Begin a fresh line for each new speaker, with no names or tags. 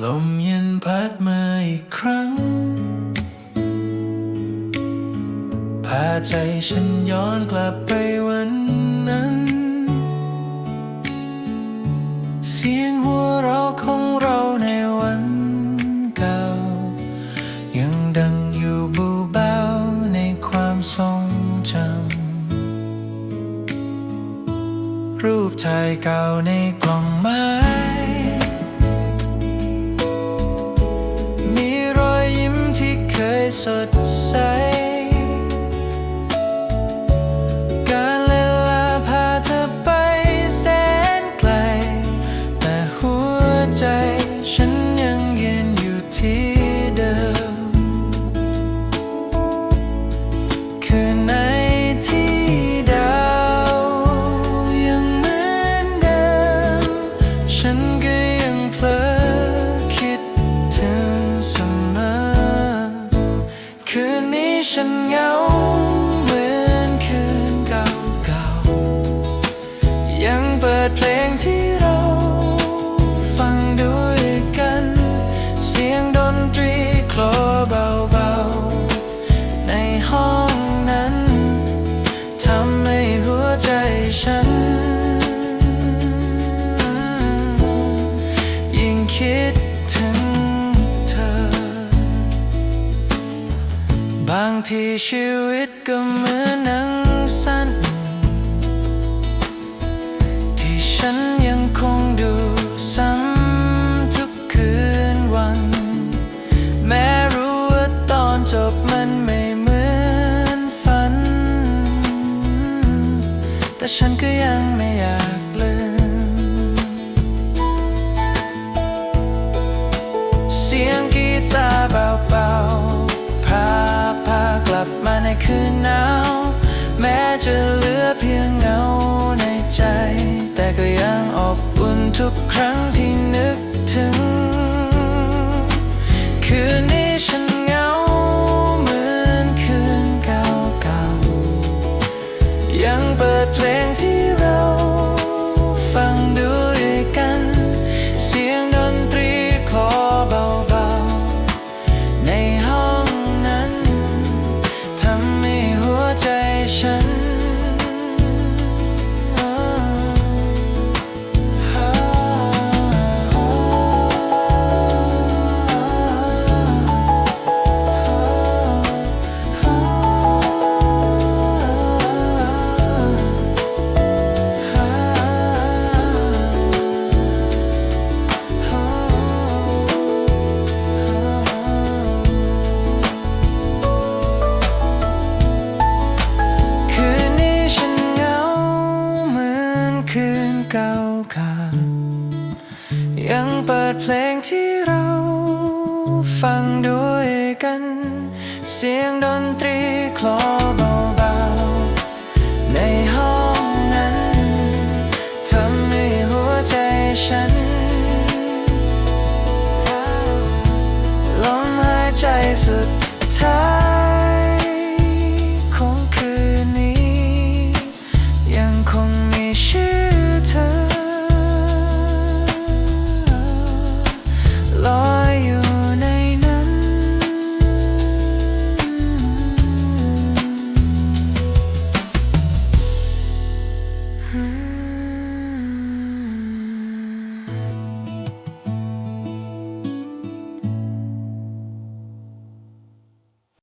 ลมเย็นพัดมาอีกครั้ง พาใจฉันย้อนกลับไปวันนั้น เสียงหัวเราะของเราในวันเก่า ยังดังอยู่บูเบาในความทรงจำรูปถ่ายเก่าในกล่องไม้ เค ดเพลงที่เราฟังด้วยกัน เสียงดนตรีคลอเบาๆ ในห้องนั้นทำให้หัวใจฉัน ยิ่งคิดถึงเธอ บางทีชีวิตก็เหมือนหนัง ฉันก็ยังไม่อยากลืม เสียงกีตาร์เบาๆ พาพากลับมาในคืนหนาว แม้จะเหลือเพียงเงาในใจ แต่ก็ยังอบอุ่นทุกครั้งที่นึกถึง คืนนี้ฉันเหงา นเก่าขายังเปิดเพลงที่เราฟังด้วยกัน เสียงดนตรีคลอเบา